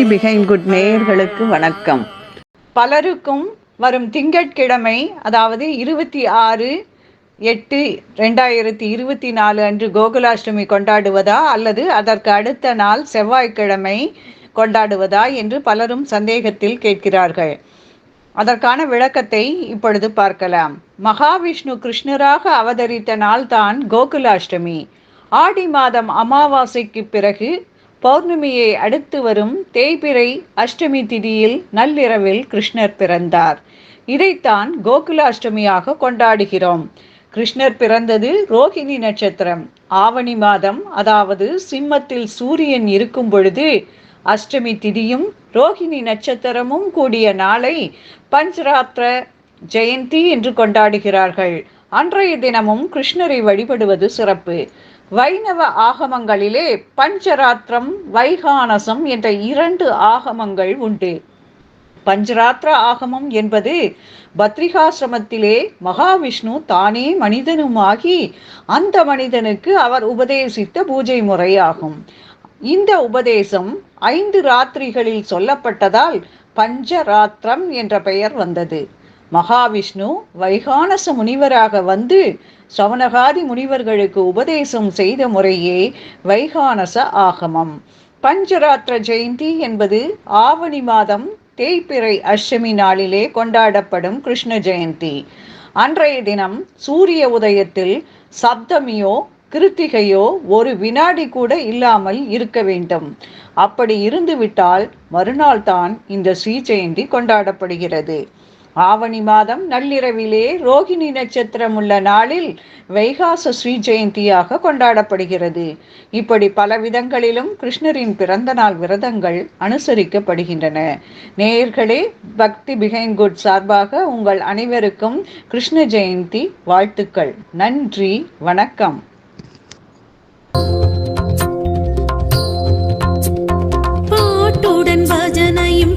சக்தி பிகைன் good நேயர்களுக்கு வணக்கம். பலருக்கும் வரும் திங்கட்கிழமை அதாவது இருபத்தி ஆறு எட்டு ரெண்டாயிரத்தி இருபத்தி நாலு அன்று கோகுலாஷ்டமி கொண்டாடுவதா அல்லது அதற்கு அடுத்த நாள் செவ்வாய்க்கிழமை கொண்டாடுவதா என்று பலரும் சந்தேகத்தில் கேட்கிறார்கள். அதற்கான விளக்கத்தை இப்பொழுது பார்க்கலாம். மகாவிஷ்ணு கிருஷ்ணராக அவதரித்த நாள்தான் கோகுலாஷ்டமி. ஆடி மாதம் அமாவாசைக்கு பிறகு பௌர்ணமியை அடுத்து வரும் தேய்பிறை அஷ்டமி திதியில் நள்ளிரவில் கிருஷ்ணர் பிறந்தார். இதைத்தான் கோகுலாஷ்டமியாக கொண்டாடுகிறோம். கிருஷ்ணர் பிறந்தது ரோஹிணி நட்சத்திரம். ஆவணி மாதம் அதாவது சிம்மத்தில் சூரியன் இருக்கும் பொழுது அஷ்டமி திதியும் ரோஹிணி நட்சத்திரமும் கூடிய நாளை பஞ்சராத்திர ஜெயந்தி என்று கொண்டாடுகிறார்கள். அன்றைய தினமும் கிருஷ்ணரை வழிபடுவது சிறப்பு. வைணவ ஆகமங்களிலே பஞ்சராத்திரம் வைகானசம் என்ற இரண்டு ஆகமங்கள் உண்டு. பஞ்சராத்திர ஆகமம் என்பது பத்ரிகாசிரமத்திலே மகாவிஷ்ணு தானே மனிதனுமாகி அந்த மனிதனுக்கு அவர் உபதேசித்த பூஜை முறையாகும். இந்த உபதேசம் ஐந்து ராத்திரிகளில் சொல்லப்பட்டதால் பஞ்சராத்திரம் என்ற பெயர் வந்தது. மகாவிஷ்ணு வைகானச முனிவராக வந்து சவனகாதி முனிவர்களுக்கு உபதேசம் செய்த முறையே வைகானச ஆகமம். பஞ்சராத்திர ஜெயந்தி என்பது ஆவணி மாதம் தேய்பிறை அஷ்டமி நாளிலே கொண்டாடப்படும் கிருஷ்ண ஜெயந்தி. அன்றைய தினம் சூரிய உதயத்தில் சப்தமியோ கிருத்திகையோ ஒரு வினாடி கூட இல்லாமல் இருக்க வேண்டும். அப்படி இருந்துவிட்டால் மறுநாள் தான் இந்த ஸ்ரீ ஜெயந்தி கொண்டாடப்படுகிறது. ஆவணி மாதம் நள்ளிரவிலே ரோகிணி நட்சத்திரம் உள்ள நாளில் வைகாச ஸ்ரீ ஜெயந்தியாக கொண்டாடப்படுகிறது. இப்படி பல விதங்களிலும் கிருஷ்ணரின் பிறந்த நாள் விரதங்கள் அனுசரிக்கப்படுகின்றன. நேயர்களே பக்தி பிகைன் குட் சார்பாக உங்கள் அனைவருக்கும் கிருஷ்ண ஜெயந்தி வாழ்த்துக்கள். நன்றி வணக்கம். பாட்டுடன் பஜனையும்